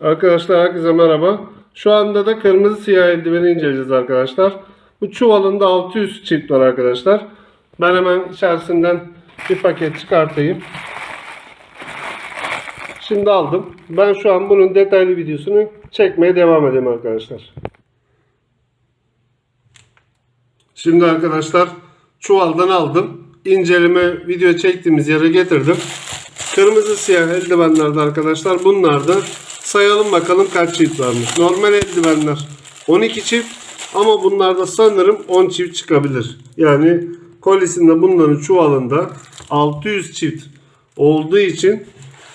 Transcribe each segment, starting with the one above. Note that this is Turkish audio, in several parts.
Arkadaşlar herkese merhaba. Şu anda da kırmızı siyah eldiveni inceleyeceğiz arkadaşlar. Bu çuvalında 600 çift var arkadaşlar. Ben hemen içerisinden bir paket çıkartayım. Şimdi aldım. Ben şu an bunun detaylı videosunu çekmeye devam edeyim arkadaşlar. Şimdi arkadaşlar çuvaldan aldım. İnceleme video çektiğimiz yere getirdim. Kırmızı siyah eldivenlerde arkadaşlar bunlar da sayalım bakalım kaç çift varmış. Normal eldivenler 12 çift ama bunlarda sanırım 10 çift çıkabilir. Yani kolisinde bunların çuvalında 600 çift olduğu için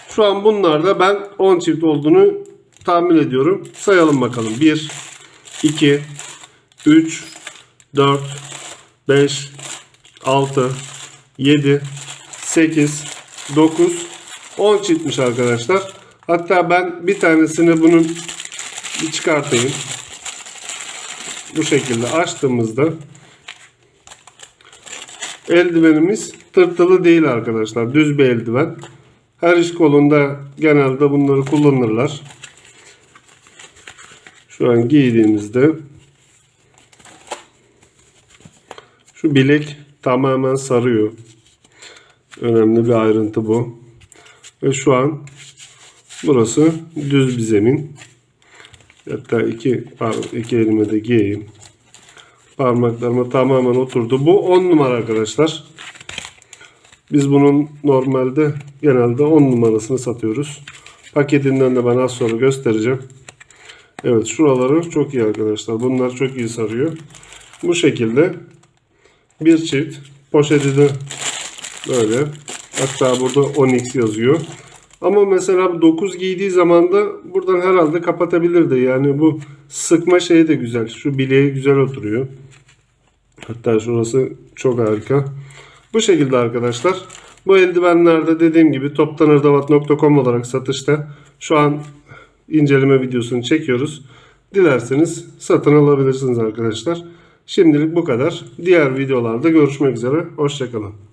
şu an bunlarda ben 10 çift olduğunu tahmin ediyorum. Sayalım bakalım. 1 2 3 4 5 6 7 8 9 10 çiftmiş arkadaşlar. Hatta ben bir tanesini bunun çıkartayım. Bu şekilde açtığımızda eldivenimiz tırtılı değil arkadaşlar. Düz bir eldiven. Her iş kolunda genelde bunları kullanırlar. Şu an giydiğimizde şu bilek tamamen sarıyor. Önemli bir ayrıntı bu. Ve şu an burası düz bir zemin. Hatta iki, iki elime de giyeyim. Parmaklarıma tamamen oturdu. Bu 10 numara arkadaşlar. Biz bunun normalde genelde 10 numarasını satıyoruz. Paketinden de ben az sonra göstereceğim. Evet şuraları çok iyi arkadaşlar. Bunlar çok iyi sarıyor. Bu şekilde bir çift poşeti de böyle. Hatta burada 10x yazıyor. Ama mesela 9 giydiği zaman da buradan herhalde kapatabilirdi. Yani bu sıkma şeyi de güzel. Şu bileği güzel oturuyor. Hatta şurası çok harika. Bu şekilde arkadaşlar. Bu eldivenlerde dediğim gibi toptanırdavat.com olarak satışta. Şu an inceleme videosunu çekiyoruz. Dilerseniz satın alabilirsiniz arkadaşlar. Şimdilik bu kadar. Diğer videolarda görüşmek üzere. Hoşçakalın.